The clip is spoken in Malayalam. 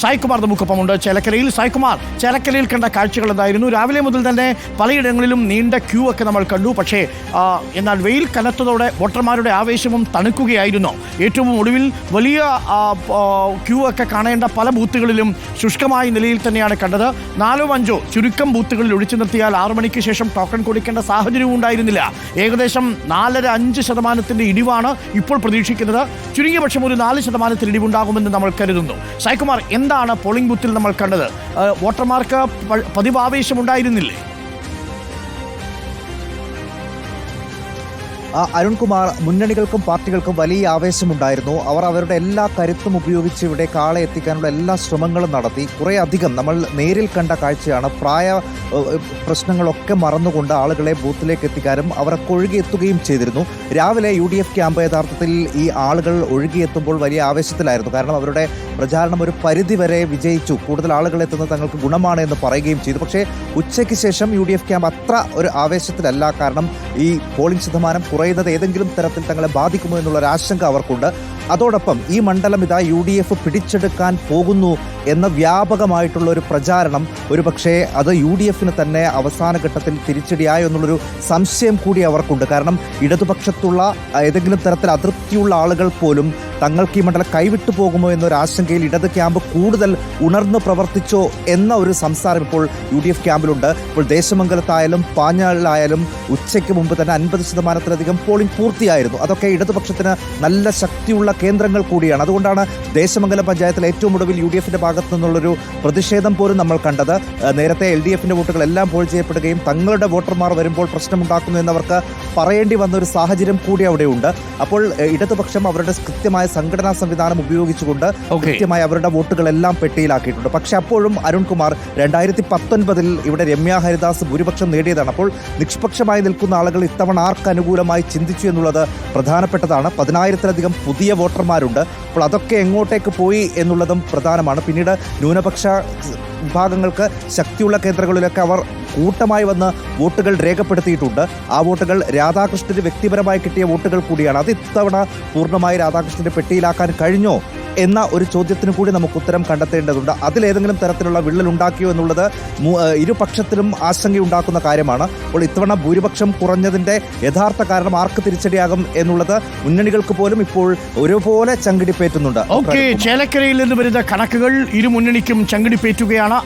സായ്കുമാർ നമുക്കൊപ്പമുണ്ട് ചേലക്കരയിൽ സായ്കുമാർ ചേലക്കരയിൽ കണ്ട കാഴ്ചകൾ എന്തായിരുന്നു? രാവിലെ മുതൽ തന്നെ പലയിടങ്ങളിലും നീണ്ട ക്യൂ ഒക്കെ നമ്മൾ കണ്ടു. പക്ഷേ എന്നാൽ വെയിൽ കനത്തതോടെ വോട്ടർമാരുടെ ആവേശവും തണുക്കുകയായിരുന്നു. ഏറ്റവും ഒടുവിൽ വലിയ ക്യൂ ഒക്കെ കാണേണ്ട പല ബൂത്തുകളിലും ശുഷ്കമായ നിലയിൽ തന്നെയാണ് കണ്ടത്. നാലോ അഞ്ചോ ചുരുക്കം ബൂത്തുകളിൽ ഒഴിച്ചു നിർത്തിയാൽ ആറു മണിക്ക് ശേഷം ടോക്കൺ കൊടുക്കേണ്ട സാഹചര്യവും ഉണ്ടായിരുന്നില്ല. ഏകദേശം നാലര അഞ്ച് ശതമാനത്തിന്റെ ഇടിവാണ് ഇപ്പോൾ പ്രതീക്ഷിക്കുന്നത്. ചുരുങ്ങിയ പക്ഷം ഒരു നാല് ശതമാനത്തിൽ ഇടിവുണ്ടാകുമെന്ന് നമ്മൾ കരുതുന്നു. സായ്കുമാർ എന്താണ് പോളിംഗ് ബൂത്തിൽ നമ്മൾ കണ്ടത്? വോട്ടർമാർക്ക് പതിവ് ആവേശമുണ്ടായിരുന്നില്ലേ അരുൺകുമാർ മുന്നണികൾക്കും പാർട്ടികൾക്കും വലിയ ആവേശമുണ്ടായിരുന്നു. അവർ അവരുടെ എല്ലാ കരുത്തും ഉപയോഗിച്ച് ഇവിടെ കാളെ എത്തിക്കാനുള്ള എല്ലാ ശ്രമങ്ങളും നടത്തി. കുറേ അധികം നമ്മൾ നേരിൽ കണ്ട കാഴ്ചയാണ്. പ്രായ പ്രശ്നങ്ങളൊക്കെ മറന്നുകൊണ്ട് ആളുകളെ ബൂത്തിലേക്ക് എത്തിക്കാനും അവരൊക്കെ ഒഴുകിയെത്തുകയും ചെയ്തിരുന്നു. രാവിലെ യു ഡി എഫ് ക്യാമ്പ് യഥാർത്ഥത്തിൽ ഈ ആളുകൾ ഒഴുകിയെത്തുമ്പോൾ വലിയ ആവേശത്തിലായിരുന്നു. കാരണം അവരുടെ പ്രചാരണം ഒരു പരിധി വരെ വിജയിച്ചു. കൂടുതൽ ആളുകൾ എത്തുന്നത് തങ്ങൾക്ക് ഗുണമാണ് എന്ന് പറയുകയും ചെയ്തു. പക്ഷേ ഉച്ചയ്ക്ക് ശേഷം യു ഡി എഫ് ക്യാമ്പ് അത്ര ഒരു ആവേശത്തിലല്ല. കാരണം ഈ പോളിംഗ് ശതമാനം കുറയുന്നത് ഏതെങ്കിലും തരത്തിൽ തങ്ങളെ ബാധിക്കുമോ എന്നുള്ള ഒരു ആശങ്ക അവർക്കുണ്ട്. അതോടൊപ്പം ഈ മണ്ഡലം ഇതാ യു ഡി എഫ് പിടിച്ചെടുക്കാൻ പോകുന്നു എന്ന വ്യാപകമായിട്ടുള്ള ഒരു പ്രചാരണം ഒരു പക്ഷേ അത് യു ഡി എഫിന് തന്നെ അവസാന ഘട്ടത്തിൽ തിരിച്ചടിയായോ എന്നുള്ളൊരു സംശയം കൂടി അവർക്കുണ്ട്. കാരണം ഇടതുപക്ഷത്തുള്ള ഏതെങ്കിലും തരത്തിൽ അതൃപ്തിയുള്ള ആളുകൾ പോലും തങ്ങൾക്ക് ഈ മണ്ഡലം കൈവിട്ടു പോകുമോ എന്നൊരു ആശങ്കയിൽ ഇടത് ക്യാമ്പ് കൂടുതൽ ഉണർന്നു പ്രവർത്തിച്ചോ എന്ന ഒരു സംസാരം ഇപ്പോൾ യു ഡി എഫ് ക്യാമ്പിലുണ്ട്. ഇപ്പോൾ ദേശമംഗലത്തായാലും പാഞ്ഞാളിലായാലും ഉച്ചയ്ക്ക് മുമ്പ് തന്നെ അൻപത് ശതമാനത്തിലധികം പോളിംഗ് പൂർത്തിയായിരുന്നു. അതൊക്കെ ഇടതുപക്ഷത്തിന് നല്ല ശക്തിയുള്ള കേന്ദ്രങ്ങൾ കൂടിയാണ്. അതുകൊണ്ടാണ് ദേശമംഗലം പഞ്ചായത്തിൽ ഏറ്റവും ഒടുവിൽ യു ഡി എഫിന്റെ ഭാഗത്തു നിന്നുള്ളൊരു പ്രതിഷേധം പോലും നമ്മൾ കണ്ടത്. നേരത്തെ എൽ ഡി എഫിന്റെ വോട്ടുകൾ എല്ലാം പോൾ ചെയ്യപ്പെടുകയും തങ്ങളുടെ വോട്ടർമാർ വരുമ്പോൾ പ്രശ്നമുണ്ടാക്കുന്നു എന്നവർക്ക് പറയേണ്ടി വന്ന ഒരു സാഹചര്യം കൂടി അവിടെയുണ്ട്. അപ്പോൾ ഇടതുപക്ഷം അവരുടെ കൃത്യമായ സംഘടനാ സംവിധാനം ഉപയോഗിച്ചുകൊണ്ട് കൃത്യമായി അവരുടെ വോട്ടുകളെല്ലാം പെട്ടിയിലാക്കിയിട്ടുണ്ട്. പക്ഷെ അപ്പോഴും അരുൺകുമാർ രണ്ടായിരത്തി പത്തൊൻപതിൽ ഇവിടെ രമ്യ ഹരിദാസ് ഭൂരിപക്ഷം നേടിയതാണ്. അപ്പോൾ നിഷ്പക്ഷമായി നിൽക്കുന്ന ആളുകൾ ഇത്തവണ ആർക്ക് അനുകൂലമായി ചിന്തിച്ചു എന്നുള്ളത് പ്രധാനപ്പെട്ടതാണ്. പതിനായിരത്തിലധികം പുതിയ വോട്ടർമാരുണ്ട്. അപ്പോൾ അതൊക്കെ എങ്ങോട്ടേക്ക് പോയി എന്നുള്ളതും പ്രധാനമാണ്. പിന്നീട് ന്യൂനപക്ഷ വിഭാഗങ്ങൾക്ക് ശക്തിയുള്ള കേന്ദ്രങ്ങളിലൊക്കെ അവർ കൂട്ടമായി വന്ന് വോട്ടുകൾ രേഖപ്പെടുത്തിയിട്ടുണ്ട്. ആ വോട്ടുകൾ രാധാകൃഷ്ണന് വ്യക്തിപരമായി കിട്ടിയ വോട്ടുകൾ കൂടിയാണ്. അത് ഇത്തവണ പൂർണമായി രാധാകൃഷ്ണന്റെ പെട്ടിയിലാക്കാൻ കഴിഞ്ഞോ എന്ന ഒരു ചോദ്യത്തിന് കൂടി നമുക്ക് ഉത്തരം കണ്ടെത്തേണ്ടതുണ്ട്. അതിലേതെങ്കിലും തരത്തിലുള്ള വിള്ളൽ ഉണ്ടാക്കിയോ എന്നുള്ളത് ഇരുപക്ഷത്തിലും ആശങ്കയുണ്ടാക്കുന്ന കാര്യമാണ്. അപ്പോൾ ഇത്തവണ ഭൂരിപക്ഷം കുറഞ്ഞതിന്റെ യഥാർത്ഥ കാരണം ആർക്ക് തിരിച്ചടിയാകും എന്നുള്ളത് മുന്നണികൾക്ക് പോലും ഇപ്പോൾ ഒരുപോലെ ചങ്കിടിപ്പേറ്റുന്നുണ്ട്. ഓക്കെ ചേലക്കരയിൽ നിന്ന് വരുന്ന കണക്കുകൾ ഇരു മുന്നണിക്കും ചങ്കിടിപ്പേറ്റുകയാണ്.